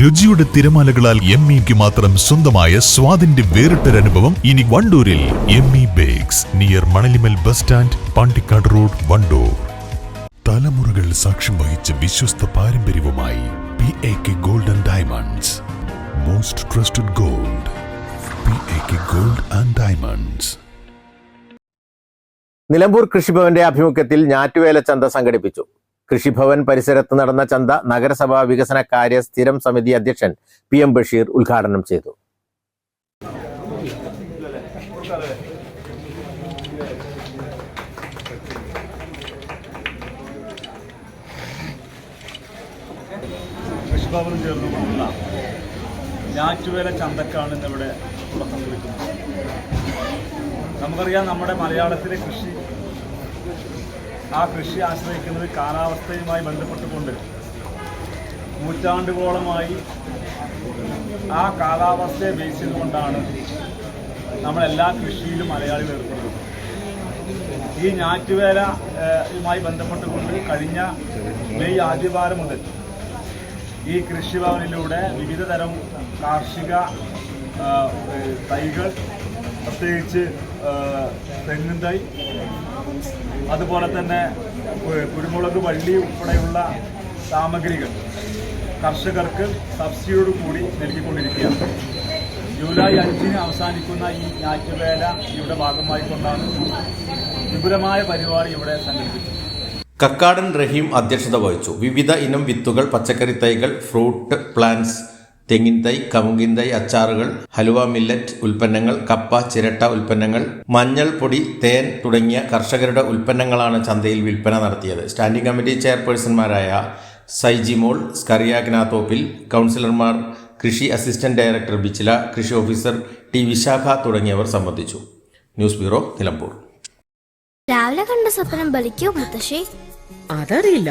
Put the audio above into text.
രുചിയുടെ തിരമാലകളാൽ എം ഇക്ക് മാത്രം സ്വന്തമായ സ്വാദിന്റെ വേറിട്ടൊരനുഭവം ഇനി വണ്ടൂരിൽ M E bakes near Manalimal bus stand Pandikkad road Wandoor. തലമുറകൾ സാക്ഷ്യം വഹിച്ച വിശ്വസ്ത പാരമ്പര്യവുമായി P A K gold and diamonds most trusted gold P A K gold and diamonds Nilambur കൃഷിഭവന്റെ ആഭിമുഖ്യത്തിൽ ഞാറ്റുവേല ചന്ത സംഘടിപ്പിച്ചു. കൃഷിഭവൻ പരിസരത്ത് നടന്ന ചന്ത നഗരസഭാ വികസന കാര്യ സ്ഥിരം സമിതി അധ്യക്ഷൻ പി എം ബഷീർ ഉദ്ഘാടനം ചെയ്തു. കൃഷിഭവനും ചേർന്നുകൊണ്ടുള്ള ഞാറ്റുവേല ചന്തക്കാണ് ഇന്നിവിടെ തുടക്കം കുറിക്കുന്നത്. നമുക്കറിയാം നമ്മുടെ മലയാളത്തിലെ കൃഷി ആ കൃഷി ആശ്രയിക്കുന്നത് കാലാവസ്ഥയുമായി ബന്ധപ്പെട്ടുകൊണ്ട് നൂറ്റാണ്ടുകളോളമായി ആ കാലാവസ്ഥയെ ബേസ് ചെയ്തുകൊണ്ടാണ് നമ്മളെല്ലാ കൃഷിയിലും മലയാളികൾ ഏർപ്പെടുന്നത് ഈ ഞാറ്റുവേല ഏഹ്, യുമായി ബന്ധപ്പെട്ടുകൊണ്ട് കഴിഞ്ഞ മെയ് ആദ്യവാരം മുതൽ ഈ കൃഷിഭവനിലൂടെ വിവിധതരം കാർഷിക തൈകൾ പ്രത്യേകിച്ച് തെങ്ങും തൈ അതുപോലെ തന്നെ കുരുമുളക് വള്ളി ഉൾപ്പെടെയുള്ള സാമഗ്രികൾ കർഷകർക്ക് സബ്സിഡിയോട് കൂടി നൽകിക്കൊണ്ടിരിക്കുകയാണ്. ജൂലൈ അഞ്ചിന് അവസാനിക്കുന്ന ഈ ഞാറ്റുവേല ഇവിടെ ഭാഗമായിക്കൊണ്ടാണ് വിപുലമായ പരിപാടി ഇവിടെ സംഘടിപ്പിച്ചത്. കക്കാടൻ റഹീം അധ്യക്ഷത വഹിച്ചു. വിവിധ ഇനം വിത്തുകൾ പച്ചക്കറി തൈകൾ ഫ്രൂട്ട് പ്ലാന്റ്സ് തെങ്ങിൻ തൈ കമുങ്കിൻ തൈ അച്ചാറുകൾ ഹലുവ മില്ലറ്റ് ഉൽപ്പന്നങ്ങൾ കപ്പ ചിരട്ട ഉൽപ്പന്നങ്ങൾ മഞ്ഞൾ പൊടി തേൻ തുടങ്ങിയ കർഷകരുടെ ഉൽപ്പന്നങ്ങളാണ് ചന്തയിൽ വിൽപ്പന നടത്തിയത്. സ്റ്റാൻഡിംഗ് കമ്മിറ്റി ചെയർപേഴ്സൺമാരായ സൈജിമോൾ സ്കറിയാഗ്നാത്തോപ്പിൽ കൗൺസിലർമാർ കൃഷി അസിസ്റ്റന്റ് ഡയറക്ടർ ബിച്ചില കൃഷി ഓഫീസർ ടി വിശാഖ തുടങ്ങിയവർ സംബന്ധിച്ചു. News bureau Nilambur. രാവിലെ കണ്ട സ്വപ്നം ബലിക്കോ മുത്തശ്ശി? അതറിയില്ല.